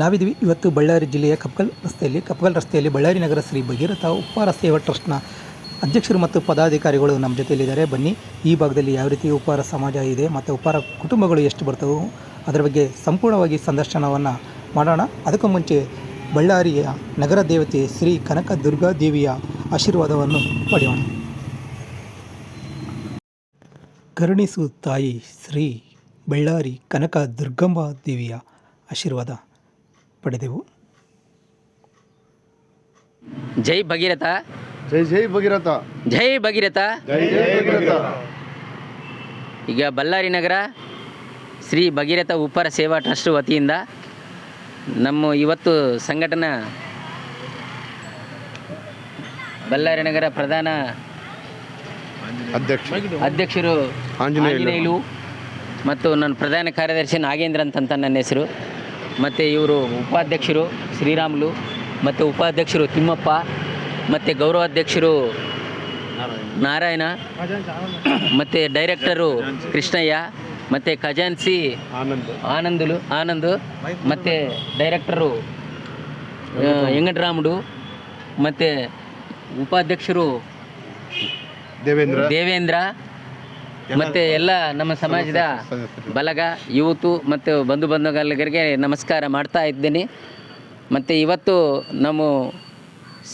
ನಾವಿದ್ವಿ ಇವತ್ತು ಬಳ್ಳಾರಿ ಜಿಲ್ಲೆಯ ಕಪ್ಕಲ್ ರಸ್ತೆಯಲ್ಲಿ ಕಪ್ಕಲ್ ರಸ್ತೆಯಲ್ಲಿ ಬಳ್ಳಾರಿ ನಗರ ಶ್ರೀ ಭಗೀರಥ ಉಪಹಾರ ಸೇವಾ ಟ್ರಸ್ಟ್ನ ಅಧ್ಯಕ್ಷರು ಮತ್ತು ಪದಾಧಿಕಾರಿಗಳು ನಮ್ಮ ಜೊತೆಯಲ್ಲಿದ್ದಾರೆ. ಬನ್ನಿ, ಈ ಭಾಗದಲ್ಲಿ ಯಾವ ರೀತಿ ಉಪಹಾರ ಸಮಾಜ ಇದೆ ಮತ್ತು ಉಪಹಾರ ಕುಟುಂಬಗಳು ಎಷ್ಟು ಬರ್ತವೆ, ಅದರ ಬಗ್ಗೆ ಸಂಪೂರ್ಣವಾಗಿ ಸಂದರ್ಶನವನ್ನು ಮಾಡೋಣ. ಅದಕ್ಕೂ ಮುಂಚೆ ಬಳ್ಳಾರಿಯ ನಗರ ದೇವತೆ ಶ್ರೀ ಕನಕ ದುರ್ಗಾ ದೇವಿಯ ಆಶೀರ್ವಾದವನ್ನು ಪಡೆಯೋಣ. ಕರುಣಿಸು ತಾಯಿ ಶ್ರೀ ಬಳ್ಳಾರಿ ಕನಕ ದುರ್ಗಂಬಾ ದೇವಿಯ ಆಶೀರ್ವಾದ. ಪಡೆದೆವು. ಜೈ ಭಗೀರಥ. ಜೈ ಜೈ ಭಗೀರಥ. ಜೈ ಭಗೀರಥ. ಜೈ ಜೈ ಭಗೀರಥ. ಈಗ ಬಳ್ಳಾರಿ ನಗರ ಶ್ರೀ ಭಗೀರಥ ಉಪಹಾರ ಸೇವಾ ಟ್ರಸ್ಟ್ ವತಿಯಿಂದ ನಮ್ಮ ಇವತ್ತು ಸಂಘಟನಾ ಬಳ್ಳಾರಿ ನಗರ ಪ್ರಧಾನ ಅಧ್ಯಕ್ಷ. ಅಧ್ಯಕ್ಷರು ಆಂಜನೇಯುಲು. ಮತ್ತು ನನ್ನ ಪ್ರಧಾನ ಕಾರ್ಯದರ್ಶಿ ನಾಗೇಂದ್ರ ಅಂತ ನನ್ನ ಹೆಸರು. ಮತ್ತು ಇವರು ಉಪಾಧ್ಯಕ್ಷರು ಶ್ರೀರಾಮುಲು ಮತ್ತು ಉಪಾಧ್ಯಕ್ಷರು ತಿಮ್ಮಪ್ಪ ಮತ್ತು ಗೌರವಾಧ್ಯಕ್ಷರು ನಾರಾಯಣ ಮತ್ತು ಡೈರೆಕ್ಟರು ಕೃಷ್ಣಯ್ಯ ಮತ್ತು ಖಜಾನ್ಸಿ ಆನಂದ್. ಆನಂದಲು ಆನಂದ್ ಮತ್ತು ಡೈರೆಕ್ಟರು ವೆಂಕಟರಾಮುಡು ಮತ್ತು ಉಪಾಧ್ಯಕ್ಷರು ದೇವೇಂದ್ರ. ದೇವೇಂದ್ರ ಮತ್ತು ಎಲ್ಲ ನಮ್ಮ ಸಮಾಜದ ಬಲಗ ಯೂತು ಮತ್ತು ಬಂಧು ಬಂಧುಗಳಿಗೆ ನಮಸ್ಕಾರ ಮಾಡ್ತಾ ಇದ್ದೀನಿ. ಮತ್ತು ಇವತ್ತು ನಾವು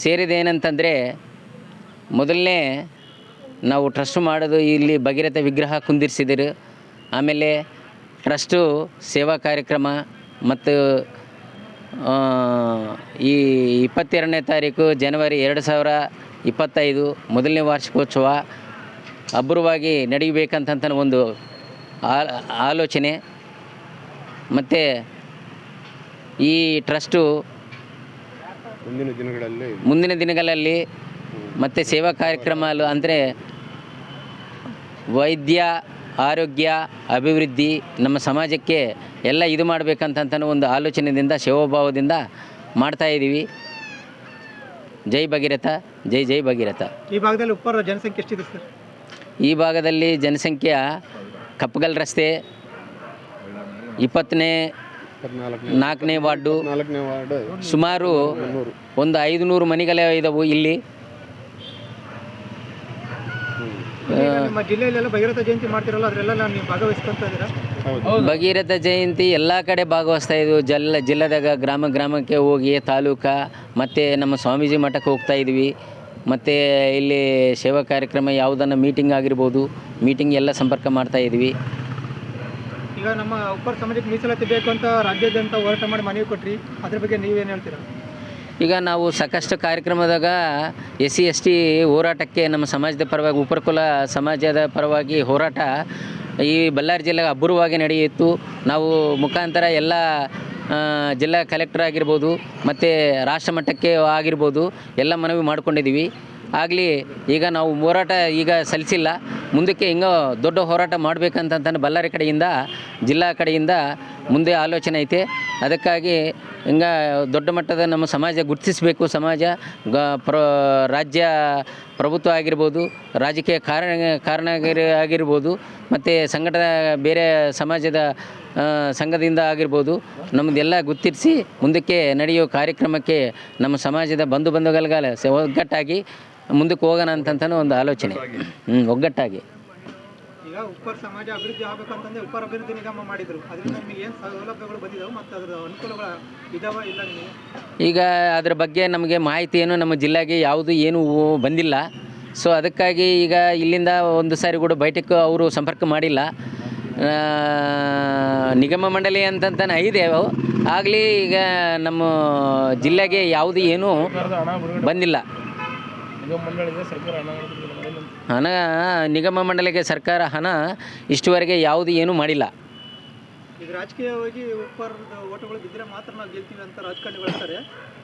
ಸೇರಿದೇನಂತಂದರೆ ಮೊದಲನೇ ನಾವು ಟ್ರಸ್ಟ್ ಮಾಡೋದು ಇಲ್ಲಿ ಭಗೀರಥ ವಿಗ್ರಹ ಕುಂದಿರಿಸಿದರು. ಆಮೇಲೆ ಟ್ರಸ್ಟು ಸೇವಾ ಕಾರ್ಯಕ್ರಮ ಮತ್ತು ಈ ಇಪ್ಪತ್ತೆರಡನೇ ತಾರೀಕು ಜನವರಿ ಎರಡು ಸಾವಿರ ಇಪ್ಪತ್ತೈದು ಮೊದಲನೇ ವಾರ್ಷಿಕೋತ್ಸವ ಅಬ್ಬರವಾಗಿ ನಡೀಬೇಕಂತ ಒಂದು ಆಲೋಚನೆ. ಮತ್ತು ಈ ಟ್ರಸ್ಟು ಮುಂದಿನ ದಿನಗಳಲ್ಲಿ ಮುಂದಿನ ದಿನಗಳಲ್ಲಿ ಮತ್ತು ಸೇವಾ ಕಾರ್ಯಕ್ರಮ ಅಂದರೆ ವೈದ್ಯ ಆರೋಗ್ಯ ಅಭಿವೃದ್ಧಿ ನಮ್ಮ ಸಮಾಜಕ್ಕೆ ಎಲ್ಲ ಇದು ಮಾಡಬೇಕಂತ ಒಂದು ಆಲೋಚನೆಯಿಂದ ಶಿವಭಾವದಿಂದ ಮಾಡ್ತಾ ಇದ್ದೀವಿ ಜೈ ಭಗೀರಥ ಜೈ ಜೈ ಭಗೀರಥ. ಈ ಭಾಗದಲ್ಲಿ ಉಪ್ಪರ ಜನಸಂಖ್ಯೆ ಎಷ್ಟಿದೆ ಸರ್? ಈ ಭಾಗದಲ್ಲಿ ಜನಸಂಖ್ಯೆ ಕಪ್ಪಗಲ್ ರಸ್ತೆ ಇಪ್ಪತ್ತನೇ ನಾಲ್ಕನೇ ವಾರ್ಡು ನಾಲ್ಕನೇ ವಾರ್ಡ್ ಸುಮಾರು ಒಂದು ಐದು ನೂರು ಮನೆಗಳೇ ಇದಾವು ಇಲ್ಲಿ. ನಿಮ್ಮ ಜಿಲ್ಲೆಯಲ್ಲೆಲ್ಲ ಭಗೀರಥ ಜಯಂತಿ ಮಾಡ್ತಿರಲ್ಲ ಅದರೆಲ್ಲ ನೀವು ಭಾಗವಹಿಸ್ಕೊಂತ ಇದ್ದೀರಾ? ಹೌದು. ಭಗೀರಥ ಜಯಂತಿ ಎಲ್ಲ ಕಡೆ ಭಾಗವಹಿಸ್ತಾ ಇದ್ವು. ಜಲ್ಲ ಜಿಲ್ಲೆದಾಗ ಗ್ರಾಮ ಗ್ರಾಮಕ್ಕೆ ಹೋಗಿ ತಾಲೂಕ ಮತ್ತೆ ನಮ್ಮ ಸ್ವಾಮೀಜಿ ಮಠಕ್ಕೆ ಹೋಗ್ತಾ ಇದ್ವಿ. ಮತ್ತು ಇಲ್ಲಿ ಸೇವಾ ಕಾರ್ಯಕ್ರಮ ಯಾವುದನ್ನು ಮೀಟಿಂಗ್ ಆಗಿರ್ಬೋದು ಮೀಟಿಂಗ್ ಎಲ್ಲ ಸಂಪರ್ಕ ಮಾಡ್ತಾ ಇದ್ವಿ. ಈಗ ನಮ್ಮ ಉಪಹಾರ ಸಮಾಜಕ್ಕೆ ಮೀಸಲಾತಿ ಬೇಕು ಅಂತ ರಾಜ್ಯಾದ್ಯಂತ ಹೋರಾಟ ಮಾಡಿ ಮನವಿ ಕೊಟ್ರಿ ಅದ್ರ ಬಗ್ಗೆ ನೀವೇನು ಹೇಳ್ತೀರಾ? ಈಗ ನಾವು ಸಾಕಷ್ಟು ಕಾರ್ಯಕ್ರಮದಾಗ ಎಸ್ ಸಿ ಎಸ್ ಟಿ ಹೋರಾಟಕ್ಕೆ ನಮ್ಮ ಸಮಾಜದ ಪರವಾಗಿ ಉಪರ್ಕುಲ ಸಮಾಜದ ಪರವಾಗಿ ಹೋರಾಟ ಈ ಬಳ್ಳಾರಿ ಜಿಲ್ಲೆಗೆ ಅಬ್ಬುರವಾಗಿ ನಡೆಯಿತು. ನಾವು ಮುಖಾಂತರ ಎಲ್ಲ ಜಿಲ್ಲಾ ಕಲೆಕ್ಟರ್ ಆಗಿರ್ಬೋದು, ಮತ್ತು ರಾಷ್ಟ್ರ ಮಟ್ಟಕ್ಕೆ ಆಗಿರ್ಬೋದು, ಎಲ್ಲ ಮನವಿ ಮಾಡ್ಕೊಂಡಿದ್ದೀವಿ ಆಗಲಿ, ಈಗ ನಾವು ಹೋರಾಟ ಈಗ ಸಲ್ಲಿಸಿಲ್ಲ. ಮುಂದಕ್ಕೆ ಹಿಂಗೆ ದೊಡ್ಡ ಹೋರಾಟ ಮಾಡಬೇಕಂತಂತ ಬಳ್ಳಾರಿ ಕಡೆಯಿಂದ, ಜಿಲ್ಲಾ ಕಡೆಯಿಂದ ಮುಂದೆ ಆಲೋಚನೆ ಐತೆ. ಅದಕ್ಕಾಗಿ ಹಿಂಗೆ ದೊಡ್ಡ ಮಟ್ಟದ ನಮ್ಮ ಸಮಾಜ ಗುರುತಿಸಬೇಕು. ಸಮಾಜ ಗ, ಪ್ರ, ರಾಜ್ಯ ಪ್ರಭುತ್ವ ಆಗಿರ್ಬೋದು, ರಾಜಕೀಯ ಕಾರಣ ಕಾರಣ ಆಗಿರ್- ಆಗಿರ್ಬೋದು ಮತ್ತು ಸಂಘಟನೆ ಬೇರೆ ಸಮಾಜದ ಸಂಘದಿಂದ ಆಗಿರ್ಬೋದು ನಮ್ಮದೆಲ್ಲ ಗುರ್ತಿಸಿ ಮುಂದಕ್ಕೆ ನಡೆಯುವ ಕಾರ್ಯಕ್ರಮಕ್ಕೆ ನಮ್ಮ ಸಮಾಜದ ಬಂಧು ಬಂಧುಗಳ ಸ- ಒಗ್ಗಟ್ಟಾಗಿ ಮುಂದಕ್ಕೆ ಹೋಗೋಣ ಅಂತಂತನೂ ಒಂದು ಆಲೋಚನೆ. ಹ್ಞೂ ಒಗ್ಗಟ್ಟಾಗಿ. ಈಗ ಉಪ್ಪಾರ ಸಮಾಜ ಅಭಿವೃದ್ಧಿ ಆಗ್ಬೇಕಂತಂದ್ರೆ ಉಪ್ಪಾರ ಅಭಿವೃದ್ಧಿ ನಿಗಮ ಮಾಡಿದ್ರು. ಅದರಿಂದ ನಿಮಗೆ ಏನು ಸೌಲಭ್ಯಗಳು ಬಂದಿದಾವೆ ಮತ್ತು ಅದರ ಅನುಕೂಲಗಳು ಇದಾವ ಇಲ್ಲ ನಿಮಗೆ? ಈಗ ಅದ್ರ ಬಗ್ಗೆ ನಮಗೆ ಮಾಹಿತಿ ಏನು ನಮ್ಮ ಜಿಲ್ಲೆಗೆ ಯಾವುದು ಏನು ಬಂದಿಲ್ಲ. ಸೊ ಅದಕ್ಕಾಗಿ ಈಗ ಇಲ್ಲಿಂದ ಒಂದು ಸಾರಿ ಕೂಡ ಬಯಟಕ್ಕೂ ಅವರು ಸಂಪರ್ಕ ಮಾಡಿಲ್ಲ. ನಿಗಮ ಮಂಡಳಿ ಅಂತಂತಾನೆ ಐದೆ ಅವು. ಆಗಲಿ ಈಗ ನಮ್ಮ ಜಿಲ್ಲೆಗೆ ಯಾವುದು ಏನೂ ಬಂದಿಲ್ಲ. ಹಣ, ನಿಗಮ ಮಂಡಳಿಗೆ ಸರ್ಕಾರ ಹಣ ಇಷ್ಟುವರೆಗೆ ಯಾವುದು ಏನೂ ಮಾಡಿಲ್ಲ. ಈಗ ರಾಜಕೀಯವಾಗಿ ಉಪ್ಪಾರದ ಓಟುಗಳು ಬಿದ್ದರೆ ಮಾತ್ರ ನಾವು ಗೆಲ್ತೀವಿ ಅಂತ ರಾಜಕಾರಣಿಗಳು ಹೇಳ್ತಾರೆ.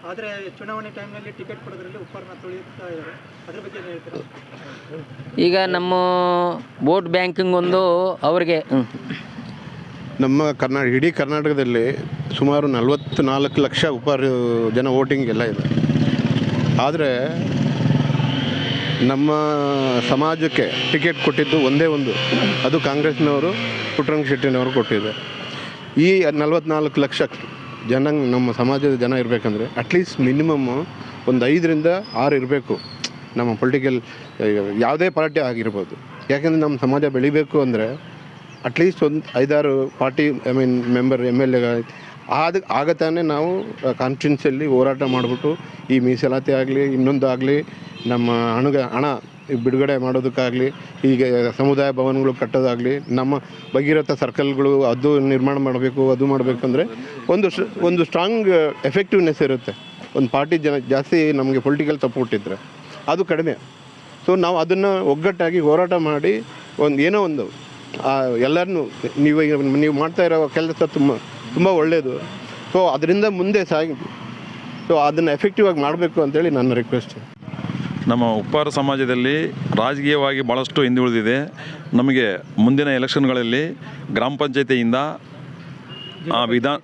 ಆದರೆ ಚುನಾವಣೆ ಟೈಮ್ನಲ್ಲಿ ಟಿಕೆಟ್ ಕೊಡೋದ್ರಲ್ಲಿ ಉಪ್ಪಾರನ ತುಳಿಯುತ್ತಾ ಇದ್ದಾರೆ. ಅದ್ರ ಬಗ್ಗೆ ಏನು ಹೇಳ್ತೀರಾ? ಈಗ ನಮ್ಮ ವೋಟ್ ಬ್ಯಾಂಕಿಂಗ್ ಒಂದು ಅವರಿಗೆ ನಮ್ಮ ಕರ್ನಾಟಕ ಇಡೀ ಕರ್ನಾಟಕದಲ್ಲಿ ಸುಮಾರು ನಲವತ್ತು ನಾಲ್ಕು ಲಕ್ಷ ಉಪಾರ ಜನ ವೋಟಿಂಗ್ ಎಲ್ಲ ಇದೆ. ಆದರೆ ನಮ್ಮ ಸಮಾಜಕ್ಕೆ ಟಿಕೆಟ್ ಕೊಟ್ಟಿದ್ದು ಒಂದೇ ಒಂದು. ಅದು ಕಾಂಗ್ರೆಸ್ನವರು ಪುಟ್ಟರಂಗ ಶೆಟ್ಟಿನವರು ಕೊಟ್ಟಿದ್ದಾರೆ ಈ ನಲವತ್ನಾಲ್ಕು ಲಕ್ಷ ಜನ ನಮ್ಮ ಸಮಾಜದ ಜನ ಇರಬೇಕಂದ್ರೆ ಅಟ್ಲೀಸ್ಟ್ ಮಿನಿಮಮ್ ಒಂದು ಐದರಿಂದ ಆರು ಇರಬೇಕು. ನಮ್ಮ ಪೊಲಿಟಿಕಲ್ ಯಾವುದೇ ಪಾರ್ಟಿ ಆಗಿರ್ಬೋದು. ಯಾಕೆಂದರೆ ನಮ್ಮ ಸಮಾಜ ಬೆಳಿಬೇಕು ಅಂದರೆ ಅಟ್ಲೀಸ್ಟ್ ಒಂದು ಐದಾರು party I mean member M L A ಆದ ಆಗ ತಾನೇ ನಾವು ಕಾನ್ಫಿಡೆನ್ಸಲ್ಲಿ ಹೋರಾಟ ಮಾಡಿಬಿಟ್ಟು ಈ ಮೀಸಲಾತಿ ಆಗಲಿ, ಇನ್ನೊಂದು ಆಗಲಿ, ನಮ್ಮ ಹಣಗ, ಹಣ ಬಿಡುಗಡೆ ಮಾಡೋದಕ್ಕಾಗಲಿ ಈಗ ಸಮುದಾಯ ಭವನಗಳು ಕಟ್ಟೋದಾಗಲಿ, ನಮ್ಮ ಭಗೀರಥ ಸರ್ಕಲ್ಗಳು ಅದು ನಿರ್ಮಾಣ ಮಾಡಬೇಕು, ಅದು ಮಾಡಬೇಕು ಅಂದರೆ ಒಂದು ಒಂದು ಸ್ಟ್ರಾಂಗ್ ಎಫೆಕ್ಟಿವ್ನೆಸ್ ಇರುತ್ತೆ. ಒಂದು ಪಾರ್ಟಿ ಜನ ಜಾಸ್ತಿ ನಮಗೆ ಪೊಲಿಟಿಕಲ್ ಸಪೋರ್ಟ್ ಇದ್ದರೆ ಅದು ಕಡಿಮೆ. ಸೊ ನಾವು ಅದನ್ನು ಒಗ್ಗಟ್ಟಾಗಿ ಹೋರಾಟ ಮಾಡಿ ಒಂದು ಏನೋ ಒಂದು ಎಲ್ಲರನ್ನೂ ನೀವು ನೀವು ಮಾಡ್ತಾ ಇರೋ ಕೆಲಸ ತುಂಬ ತುಂಬ ಒಳ್ಳೆಯದು ಸೊ ಅದರಿಂದ ಮುಂದೆ ಸಾಗಿ, ಸೊ ಅದನ್ನು ಎಫೆಕ್ಟಿವ್ ಆಗಿ ಮಾಡಬೇಕು ಅಂತೇಳಿ ನನ್ನ ರಿಕ್ವೆಸ್ಟ್ ನಮ್ಮ ಉಪ್ಪಾರ ಸಮಾಜದಲ್ಲಿ ರಾಜಕೀಯವಾಗಿ ಭಾಳಷ್ಟು ಹಿಂದುಳಿದಿದೆ. ನಮಗೆ ಮುಂದಿನ ಎಲೆಕ್ಷನ್ಗಳಲ್ಲಿ ಗ್ರಾಮ ಪಂಚಾಯತಿಯಿಂದ ವಿಧಾನ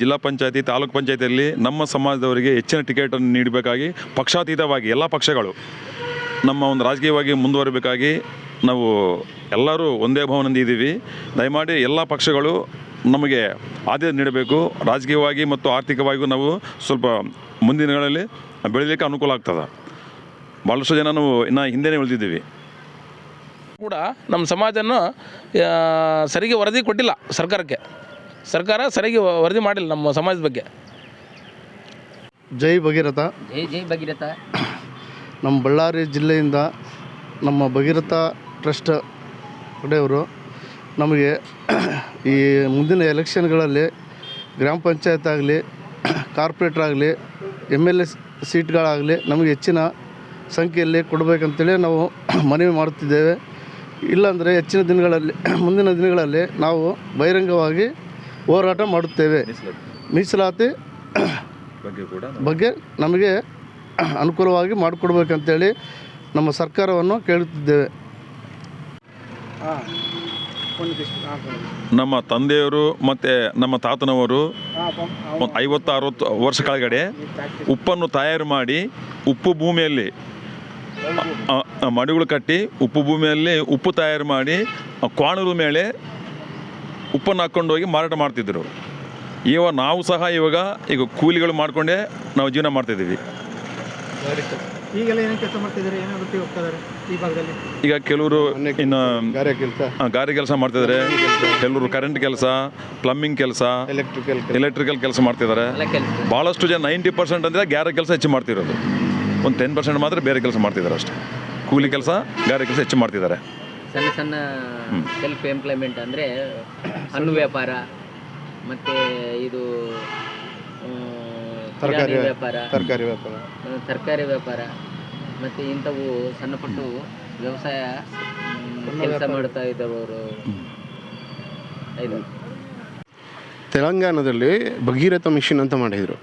ಜಿಲ್ಲಾ ಪಂಚಾಯತಿ, ತಾಲೂಕು ಪಂಚಾಯತಿಯಲ್ಲಿ ನಮ್ಮ ಸಮಾಜದವರಿಗೆ ಹೆಚ್ಚಿನ ಟಿಕೆಟನ್ನು ನೀಡಬೇಕಾಗಿ ಪಕ್ಷಾತೀತವಾಗಿ ಎಲ್ಲ ಪಕ್ಷಗಳು ನಮ್ಮ ಒಂದು ರಾಜಕೀಯವಾಗಿ ಮುಂದುವರಬೇಕಾಗಿ ನಾವು ಎಲ್ಲರೂ ಒಂದೇ ಭವನದಿಂದ ಇದ್ದೀವಿ. ದಯಮಾಡಿ ಎಲ್ಲ ಪಕ್ಷಗಳು ನಮಗೆ ಆದ್ಯತೆ ನೀಡಬೇಕು. ರಾಜಕೀಯವಾಗಿ ಮತ್ತು ಆರ್ಥಿಕವಾಗಿಯೂ ನಾವು ಸ್ವಲ್ಪ ಮುಂದಿನಗಳಲ್ಲಿ ದಿನಗಳಲ್ಲಿ ಬೆಳೀಲಿಕ್ಕೆ ಅನುಕೂಲ ಆಗ್ತದೆ. ಭಾಳಷ್ಟು ಜನ ನಾವು ಇನ್ನು ಹಿಂದೆನೇ ಉಳಿದಿದ್ದೀವಿ. ಕೂಡ ನಮ್ಮ ಸಮಾಜನ ಸರಿಗೆ ವರದಿ ಕೊಟ್ಟಿಲ್ಲ ಸರ್ಕಾರಕ್ಕೆ. ಸರ್ಕಾರ ಸರಿಗೆ ವ- ವರದಿ ಮಾಡಿಲ್ಲ ನಮ್ಮ ಸಮಾಜದ ಬಗ್ಗೆ. ಜೈ ಭಗೀರಥ. ಜೈ ಜೈ ಭಗೀರಥ. ನಮ್ಮ ಬಳ್ಳಾರಿ ಜಿಲ್ಲೆಯಿಂದ ನಮ್ಮ ಭಗೀರಥ ಟ್ರಸ್ಟ್ ಕಡೆಯವರು ನಮಗೆ ಈ ಮುಂದಿನ ಎಲೆಕ್ಷನ್ಗಳಲ್ಲಿ ಗ್ರಾಮ ಪಂಚಾಯತ್ ಆಗಲಿ ಕಾರ್ಪೊರೇಟ್ರ್ ಆಗಲಿ ಎಂ ಎಲ್ ಎ ಸೀಟ್ಗಳಾಗಲಿ ನಮಗೆ ಹೆಚ್ಚಿನ ಸಂಖ್ಯೆಯಲ್ಲಿ ಕೊಡಬೇಕಂತೇಳಿ ನಾವು ಮನವಿ ಮಾಡುತ್ತಿದ್ದೇವೆ. ಇಲ್ಲಾಂದರೆ ಹೆಚ್ಚಿನ ದಿನಗಳಲ್ಲಿ ಮುಂದಿನ ದಿನಗಳಲ್ಲಿ ನಾವು ಬಹಿರಂಗವಾಗಿ ಹೋರಾಟ ಮಾಡುತ್ತೇವೆ. ಮೀಸಲಾತಿ ಬಗ್ಗೆ ಕೂಡ ಬಗ್ಗೆ ನಮಗೆ ಅನುಕೂಲವಾಗಿ ಮಾಡಿಕೊಡ್ಬೇಕಂತೇಳಿ ನಮ್ಮ ಸರ್ಕಾರವನ್ನು ಕೇಳುತ್ತಿದ್ದೇವೆ. ನಮ್ಮ ತಂದೆಯವರು ಮತ್ತು ನಮ್ಮ ತಾತನವರು ಒಂದು ಐವತ್ತು ಅರವತ್ತು ವರ್ಷ ಕೆಳಗಡೆ ಉಪ್ಪನ್ನು ತಯಾರು ಮಾಡಿ ಉಪ್ಪು ಭೂಮಿಯಲ್ಲಿ ಮಡಿಗಳು ಕಟ್ಟಿ ಉಪ್ಪು ಭೂಮಿಯಲ್ಲಿ ಉಪ್ಪು ತಯಾರು ಮಾಡಿ ಕ್ವಾಣರು ಮೇಲೆ ಉಪ್ಪನ್ನು ಹಾಕ್ಕೊಂಡು ಹೋಗಿ ಮಾರಾಟ ಮಾಡ್ತಿದ್ದರು ಇವಾಗ ನಾವು ಸಹ ಇವಾಗ ಈಗ ಕೂಲಿಗಳು ಮಾಡಿಕೊಂಡೇ ನಾವು ಜೀವನ ಮಾಡ್ತಿದ್ದೀವಿ. ಈಗ ಕೆಲವರು ಇನ್ನು ಗಾರೆ ಕೆಲಸ. ಮಾಡ್ತಿದ್ದಾರೆ. ಕೆಲವರು ಕರೆಂಟ್ ಕೆಲಸ ಪ್ಲಂಬಿಂಗ್ ಕೆಲಸ ಎಲೆಕ್ಟ್ರಿಕಲ್ ಎಲೆಕ್ಟ್ರಿಕಲ್ ಕೆಲಸ ಮಾಡ್ತಿದ್ದಾರೆ. ಭಾಳಷ್ಟು ಜನ ನೈಂಟಿ ಪರ್ಸೆಂಟ್ ಅಂದರೆ ಗ್ಯಾರೆ ಕೆಲಸ ಹೆಚ್ಚು ಮಾಡ್ತಿರೋದು. ಒಂದು ಟೆನ್ ಪರ್ಸೆಂಟ್ ಮಾತ್ರ ಬೇರೆ ಕೆಲಸ ಮಾಡ್ತಿದ್ದಾರೆ ಅಷ್ಟೇ. ಕೂಲಿ ಕೆಲಸ ಗಾರೆ ಕೆಲಸ ಹೆಚ್ಚು ಮಾಡ್ತಿದ್ದಾರೆ. ಸಣ್ಣ ಸಣ್ಣ ಸೆಲ್ಫ್ ಎಂಪ್ಲಾಯ್ಮೆಂಟ್ ಅಂದರೆ ಹಣ್ಣು ವ್ಯಾಪಾರ ಮತ್ತು ಇದು ತರಕಾರಿ ವ್ಯಾಪಾರ ತರಕಾರಿ ವ್ಯಾಪಾರ. ತರಕಾರಿ ವ್ಯಾಪಾರ ಮತ್ತು ಇಂಥವು ಸಣ್ಣ ಪಟ್ಟು ವ್ಯವಸಾಯ ಕೆಲಸ ಮಾಡ್ತಾ ಇದ್ದವರು ಇದು ತೆಲಂಗಾಣದಲ್ಲಿ ಭಗೀರಥ ಮಿಷಿನ್ ಅಂತ ಮಾಡಿದರು.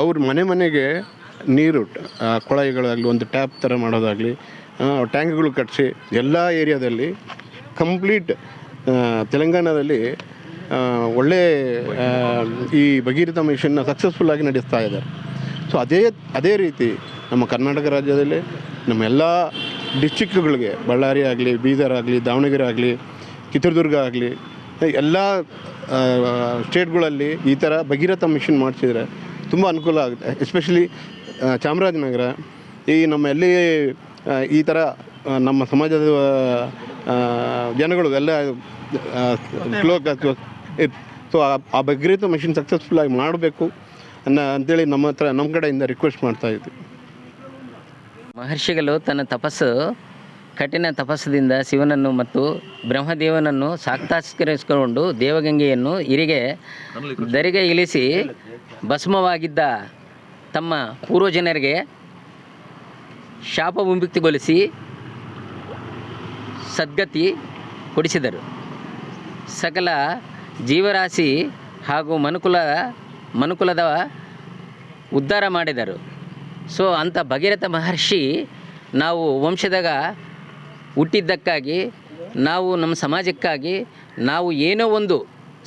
ಅವ್ರು ಮನೆ ಮನೆಗೆ ನೀರು ಕೊಳಾಯಿಗಳಾಗಲಿ ಒಂದು ಟ್ಯಾಪ್ ಥರ ಮಾಡೋದಾಗಲಿ ಟ್ಯಾಂಕ್ಗಳು ಕಟ್ಟಿಸಿ ಎಲ್ಲ ಏರಿಯಾದಲ್ಲಿ ಕಂಪ್ಲೀಟ್ ತೆಲಂಗಾಣದಲ್ಲಿ ಒಳ್ಳೆ ಈ ಭಗೀರಥ ಮಿಷನ್ನ ಸಕ್ಸಸ್ಫುಲ್ಲಾಗಿ ನಡೆಸ್ತಾ ಇದ್ದಾರೆ. ಸೊ ಅದೇ ಅದೇ ರೀತಿ ನಮ್ಮ ಕರ್ನಾಟಕ ರಾಜ್ಯದಲ್ಲಿ ನಮ್ಮ ಎಲ್ಲ ಡಿಸ್ಟಿಕ್ಗಳಿಗೆ ಬಳ್ಳಾರಿ ಆಗಲಿ, ಬೀದರ್ ಆಗಲಿ, ದಾವಣಗೆರೆ ಆಗಲಿ, ಚಿತ್ರದುರ್ಗ ಆಗಲಿ, ಎಲ್ಲ ಸ್ಟೇಟ್ಗಳಲ್ಲಿ ಈ ಥರ ಭಗೀರಥ ಮಿಷನ್ ಮಾಡಿಸಿದ್ರೆ ತುಂಬ ಅನುಕೂಲ ಆಗುತ್ತೆ. ಎಸ್ಪೆಷಲಿ ಚಾಮರಾಜನಗರ. ಈ ನಮ್ಮ ಎಲ್ಲಿ ಈ ಥರ ನಮ್ಮ ಸಮಾಜದ ಜನಗಳು ಎಲ್ಲ ಸೊ ಆ ಬಗ್ಗೆ ಮೆಷಿನ್ ಸಕ್ಸಸ್ಫುಲ್ ಸಕ್ಸಸ್ಫುಲ್ಲಾಗಿ ಮಾಡಬೇಕು ಅನ್ನೋ ಅಂತೇಳಿ ನಮ್ಮ ಹತ್ರ, ನಮ್ಮ ಕಡೆಯಿಂದ ರಿಕ್ವೆಸ್ಟ್ ಮಾಡ್ತಾ ಇದ್ದೀವಿ ಮಹರ್ಷಿಗಳು ತನ್ನ ತಪಸ್ಸು ಕಠಿಣ ತಪಸ್ಸದಿಂದ ಶಿವನನ್ನು ಮತ್ತು ಬ್ರಹ್ಮದೇವನನ್ನು ಸಾಕ್ತಾಸ್ಕರಿಸಿಕೊಂಡು ದೇವಗಂಗೆಯನ್ನು ಇರಿಗೆ ದರಿಗೆ ಇಳಿಸಿ ಭಸ್ಮವಾಗಿದ್ದ ತಮ್ಮ ಪೂರ್ವಜನರಿಗೆ ಶಾಪ ವಿಮುಕ್ತಿಗೊಳಿಸಿ ಸದ್ಗತಿ ಕೊಡಿಸಿದರು. ಸಕಲ ಜೀವರಾಶಿ ಹಾಗೂ ಮನುಕುಲ, ಮನುಕುಲದ ಉದ್ಧಾರ ಮಾಡಿದರು. ಸೊ ಅಂಥ ಭಗೀರಥ ಮಹರ್ಷಿ ನಾವು ವಂಶದಾಗ ಹುಟ್ಟಿದ್ದಕ್ಕಾಗಿ ನಾವು ನಮ್ಮ ಸಮಾಜಕ್ಕಾಗಿ ನಾವು ಏನೋ ಒಂದು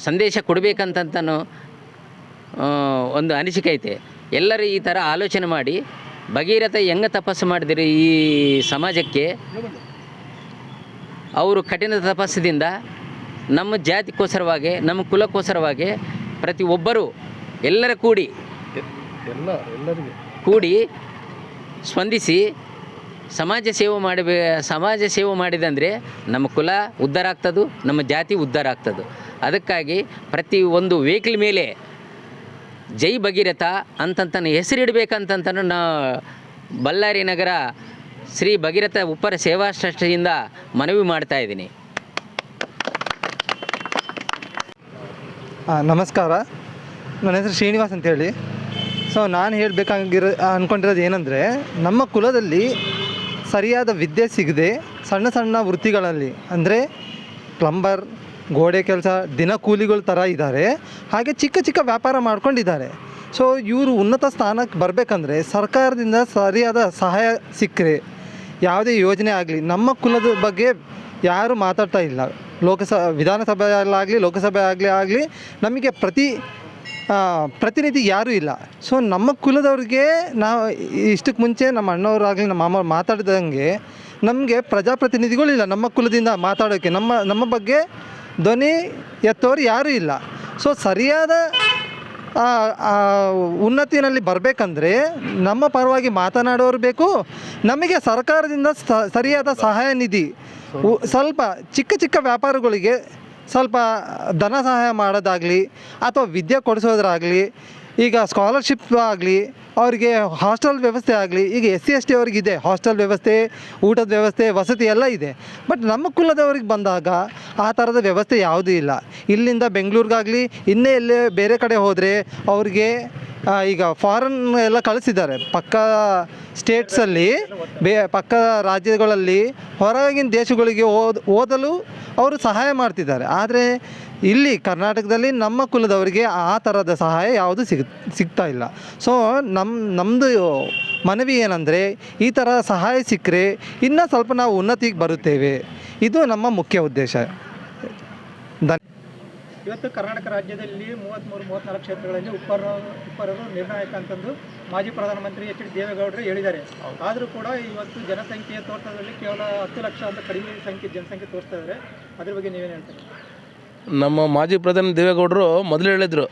ಸಂದೇಶ ಕೊಡಬೇಕಂತಂತನೂ ಒಂದು ಅನಿಸಿಕೆ ಐತೆ. ಎಲ್ಲರೂ ಈ ಥರ ಆಲೋಚನೆ ಮಾಡಿ ಭಗೀರಥ ಹೆಂಗೆ ತಪಸ್ಸು ಮಾಡಿದಿರಿ ಈ ಸಮಾಜಕ್ಕೆ? ಅವರು ಕಠಿಣ ತಪಸ್ಸದಿಂದ ನಮ್ಮ ಜಾತಿಗೋಸ್ಕರವಾಗಿ ನಮ್ಮ ಕುಲಕ್ಕೋಸ್ಕರವಾಗಿ ಪ್ರತಿಯೊಬ್ಬರೂ ಎಲ್ಲರ ಕೂಡಿ ಕೂಡಿ ಸ್ಪಂದಿಸಿ ಸಮಾಜ ಸೇವೆ ಮಾಡಬೇ, ಸಮಾಜ ಸೇವೆ ಮಾಡಿದಂದರೆ ನಮ್ಮ ಕುಲ ಉದ್ಧಾರ ಆಗ್ತದೆ, ನಮ್ಮ ಜಾತಿ ಉದ್ಧಾರ ಆಗ್ತದೆ. ಅದಕ್ಕಾಗಿ ಪ್ರತಿ ಒಂದು ವೆಹಿಕಲ್ ಮೇಲೆ ಜೈ ಭಗೀರಥ ಅಂತಂತನ ಹೆಸರಿಡಬೇಕಂತಂತನೂ ನಾ ಬಳ್ಳಾರಿ ನಗರ ಶ್ರೀ ಭಗೀರಥ ಉಪ್ಪರ ಸೇವಾ ಟ್ರಸ್ಟಿಂದ ಮನವಿ ಮಾಡ್ತಾ ಇದ್ದೀನಿ. ನಮಸ್ಕಾರ. ನನ್ನ ಹೆಸರು ಶ್ರೀನಿವಾಸ್ ಅಂತೇಳಿ. ಸೊ ನಾನು ಹೇಳಬೇಕಾಗಿರೋ ಅಂದ್ಕೊಂಡಿರೋದು ಏನಂದರೆ, ನಮ್ಮ ಕುಲದಲ್ಲಿ ಸರಿಯಾದ ವಿದ್ಯೆ ಸಿಗದೆ ಸಣ್ಣ ಸಣ್ಣ ವೃತ್ತಿಗಳಲ್ಲಿ, ಅಂದರೆ ಪ್ಲಂಬರ್, ಗೋಡೆ ಕೆಲಸ, ದಿನ ಕೂಲಿಗಳ ಥರ ಇದ್ದಾರೆ ಹಾಗೆ ಚಿಕ್ಕ ಚಿಕ್ಕ ವ್ಯಾಪಾರ ಮಾಡ್ಕೊಂಡಿದ್ದಾರೆ. ಸೊ ಇವರು ಉನ್ನತ ಸ್ಥಾನಕ್ಕೆ ಬರಬೇಕಂದ್ರೆ ಸರ್ಕಾರದಿಂದ ಸರಿಯಾದ ಸಹಾಯ ಸಿಕ್ಕರೆ ಯಾವುದೇ ಯೋಜನೆ ಆಗಲಿ, ನಮ್ಮ ಕುಲದ ಬಗ್ಗೆ ಯಾರು ಮಾತಾಡ್ತಾ ಇಲ್ಲ. ಲೋಕಸ, ವಿಧಾನಸಭೆಯಲ್ಲಾಗಲಿ, ಲೋಕಸಭೆ ಆಗಲಿ ಆಗಲಿ ನಮಗೆ ಪ್ರತಿ ಪ್ರತಿನಿಧಿ ಯಾರೂ ಇಲ್ಲ. ಸೊ ನಮ್ಮ ಕುಲದವ್ರಿಗೆ ನಾವು ಇಷ್ಟಕ್ಕೆ ಮುಂಚೆ ನಮ್ಮ ಅಣ್ಣವರಾಗಲಿ ನಮ್ಮ ಮಾಮ ಮಾತಾಡಿದಂಗೆ ನಮಗೆ ಪ್ರಜಾಪ್ರತಿನಿಧಿಗಳಿಲ್ಲ ನಮ್ಮ ಕುಲದಿಂದ ಮಾತಾಡೋಕ್ಕೆ ನಮ್ಮ ನಮ್ಮ ಬಗ್ಗೆ ಧ್ವನಿ ಎತ್ತೋರು ಯಾರೂ ಇಲ್ಲ. ಸೊ ಸರಿಯಾದ ಉನ್ನತಿನಲ್ಲಿ ಬರಬೇಕಂದ್ರೆ ನಮ್ಮ ಪರವಾಗಿ ಮಾತನಾಡೋರು ಬೇಕು. ನಮಗೆ ಸರ್ಕಾರದಿಂದ ಸರಿಯಾದ ಸಹಾಯ ನಿಧಿ. ಸ್ವಲ್ಪ ಚಿಕ್ಕ ಚಿಕ್ಕ ವ್ಯಾಪಾರಗಳಿಗೆ ಸ್ವಲ್ಪ ಧನ ಸಹಾಯ ಮಾಡೋದಾಗಲಿ ಅಥವಾ ವಿದ್ಯೆ ಕೊಡಿಸೋದ್ರಾಗ್ಲಿ ಈಗ ಸ್ಕಾಲರ್ಶಿಪ್ ಆಗಲಿ ಅವರಿಗೆ ಹಾಸ್ಟೆಲ್ ವ್ಯವಸ್ಥೆ ಆಗಲಿ, ಈಗ ಎಸ್ ಸಿ ಎಸ್ ಟಿ ಅವ್ರಿಗೆ ಇದೆ, ಹಾಸ್ಟೆಲ್ ವ್ಯವಸ್ಥೆ, ಊಟದ ವ್ಯವಸ್ಥೆ, ವಸತಿ ಎಲ್ಲ ಇದೆ. ಬಟ್ ನಮ್ಮ ಕುಲದವ್ರಿಗೆ ಬಂದಾಗ ಆ ಥರದ ವ್ಯವಸ್ಥೆ ಯಾವುದೂ ಇಲ್ಲ. ಇಲ್ಲಿಂದ ಬೆಂಗಳೂರಿಗಾಗಲಿ, ಇನ್ನೇ ಎಲ್ಲೇ ಬೇರೆ ಕಡೆ ಹೋದರೆ ಅವ್ರಿಗೆ ಈಗ ಫಾರಿನ್ ಎಲ್ಲ ಕಳಿಸಿದ್ದಾರೆ. ಪಕ್ಕ ಸ್ಟೇಟ್ಸಲ್ಲಿ ಬೇ, ಪಕ್ಕ ರಾಜ್ಯಗಳಲ್ಲಿ, ಹೊರಗಿನ ದೇಶಗಳಿಗೆ ಓದ್, ಓದಲು ಅವರು ಸಹಾಯ ಮಾಡ್ತಿದ್ದಾರೆ. ಆದರೆ ಇಲ್ಲಿ ಕರ್ನಾಟಕದಲ್ಲಿ ನಮ್ಮ ಕುಲದವರಿಗೆ ಆ ಥರದ ಸಹಾಯ ಯಾವುದು ಸಿಗ್, ಸಿಗ್ತಾ ಇಲ್ಲ. ಸೊ ನಮ್ಮ ನಮ್ಮದು ಮನವಿ ಏನಂದರೆ, ಈ ಥರ ಸಹಾಯ ಸಿಕ್ಕರೆ ಇನ್ನೂ ಸ್ವಲ್ಪ ನಾವು ಉನ್ನತಿಗೆ ಬರುತ್ತೇವೆ. ಇದು ನಮ್ಮ ಮುಖ್ಯ ಉದ್ದೇಶ. ಧನ್, ಇವತ್ತು ಕರ್ನಾಟಕ ರಾಜ್ಯದಲ್ಲಿ ಮೂವತ್ತ್ಮೂರು ಮೂವತ್ತ್ನಾಲ್ಕು ಕ್ಷೇತ್ರಗಳಲ್ಲಿ ಉಪ್ಪರ ಉಪ್ಪರರು ನಿರ್ಣಾಯಕ ಅಂತಂದು ಮಾಜಿ ಪ್ರಧಾನಮಂತ್ರಿ ಎಚ್ ಡಿ ದೇವೇಗೌಡರು ಹೇಳಿದ್ದಾರೆ. ಆದರೂ ಕೂಡ ಇವತ್ತು ಜನಸಂಖ್ಯೆಯ ತೋಟದಲ್ಲಿ ಕೇವಲ ಹತ್ತು ಲಕ್ಷ ಅಂತ ಕಡಿಮೆ ಸಂಖ್ಯೆ, ಜನಸಂಖ್ಯೆ ತೋರಿಸ್ತಾ ಇದ್ದಾರೆ ಅದ್ರ ಬಗ್ಗೆ ನೀವೇನು ಹೇಳ್ತೀರಿ? ನಮ್ಮ ಮಾಜಿ ಪ್ರಧಾನಿ ದೇವೇಗೌಡರು ಮೊದಲು ಹೇಳಿದರು,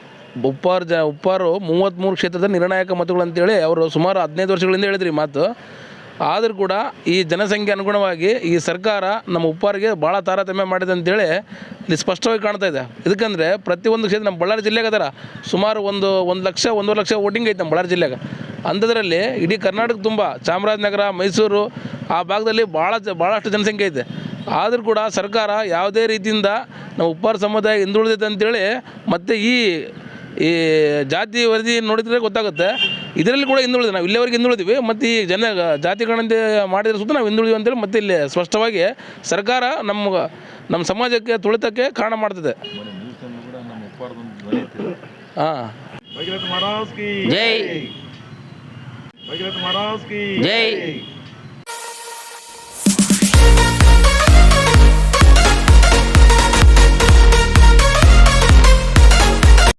ಉಪ್ಪಾರು ಜ, ಉಪ್ಪಾರು ಮೂವತ್ತ್ಮೂರು ಕ್ಷೇತ್ರದ ನಿರ್ಣಾಯಕ ಮತಗಳು ಅಂತೇಳಿ. ಅವರು ಸುಮಾರು ಹದಿನೈದು ವರ್ಷಗಳಿಂದ ಹೇಳಿದ್ರಿ ಮಾತು. ಆದರೂ ಕೂಡ ಈ ಜನಸಂಖ್ಯೆ ಅನುಗುಣವಾಗಿ ಈ ಸರ್ಕಾರ ನಮ್ಮ ಉಪ್ಪಾರಿಗೆ ಭಾಳ ತಾರತಮ್ಯ ಮಾಡಿದೆ ಅಂತೇಳಿ ಇಲ್ಲಿ ಸ್ಪಷ್ಟವಾಗಿ ಕಾಣ್ತಾ ಇದೆ. ಇದಕ್ಕಂದರೆ ಪ್ರತಿಯೊಂದು ಕ್ಷೇತ್ರ ನಮ್ಮ ಬಳ್ಳಾರಿ ಜಿಲ್ಲೆಗೆ ಅದರ ಸುಮಾರು ಒಂದು ಒಂದು ಲಕ್ಷ, ಒಂದೂವರೆ ಲಕ್ಷ ವೋಟಿಂಗ್ ಐತೆ ನಮ್ಮ ಬಳ್ಳಾರಿ ಜಿಲ್ಲೆಗೆ ಅಂಥದ್ರಲ್ಲಿ ಇಡೀ ಕರ್ನಾಟಕ ತುಂಬ ಚಾಮರಾಜನಗರ, ಮೈಸೂರು ಆ ಭಾಗದಲ್ಲಿ ಭಾಳ ಜ, ಭಾಳಷ್ಟು ಜನಸಂಖ್ಯೆ ಐತೆ. ಆದರೂ ಕೂಡ ಸರ್ಕಾರ ಯಾವುದೇ ರೀತಿಯಿಂದ ನಮ್ಮ ಉಪ್ಪಾರ ಸಮುದಾಯ ಹಿಂದುಳಿದೈತೆ ಅಂತೇಳಿ ಮತ್ತು ಈ ಈ ಜಾತಿ ವರದಿ ನೋಡಿದರೆ ಗೊತ್ತಾಗುತ್ತೆ. ಇದರಲ್ಲಿ ಕೂಡ ಹಿಂದುಳಿದೆ ನಾವು ಇಲ್ಲಿವರೆಗೆ ಹಿಂದುಳಿದೀವಿ. ಮತ್ತು ಈ ಜನ ಜಾತಿ ಗಣತಿ ಮಾಡಿದ್ರೆ ಸುತ್ತ ನಾವು ಹಿಂದುಳಿದೀವಿ ಅಂತೇಳಿ ಮತ್ತೆ ಇಲ್ಲಿ ಸ್ಪಷ್ಟವಾಗಿ ಸರ್ಕಾರ ನಮ್ಮ ನಮ್ಮ ಸಮಾಜಕ್ಕೆ ತುಳಿತಕ್ಕೆ ಕಾರಣ ಮಾಡ್ತದೆ. ಹಾಂ. ಜೈ. ಜೈ.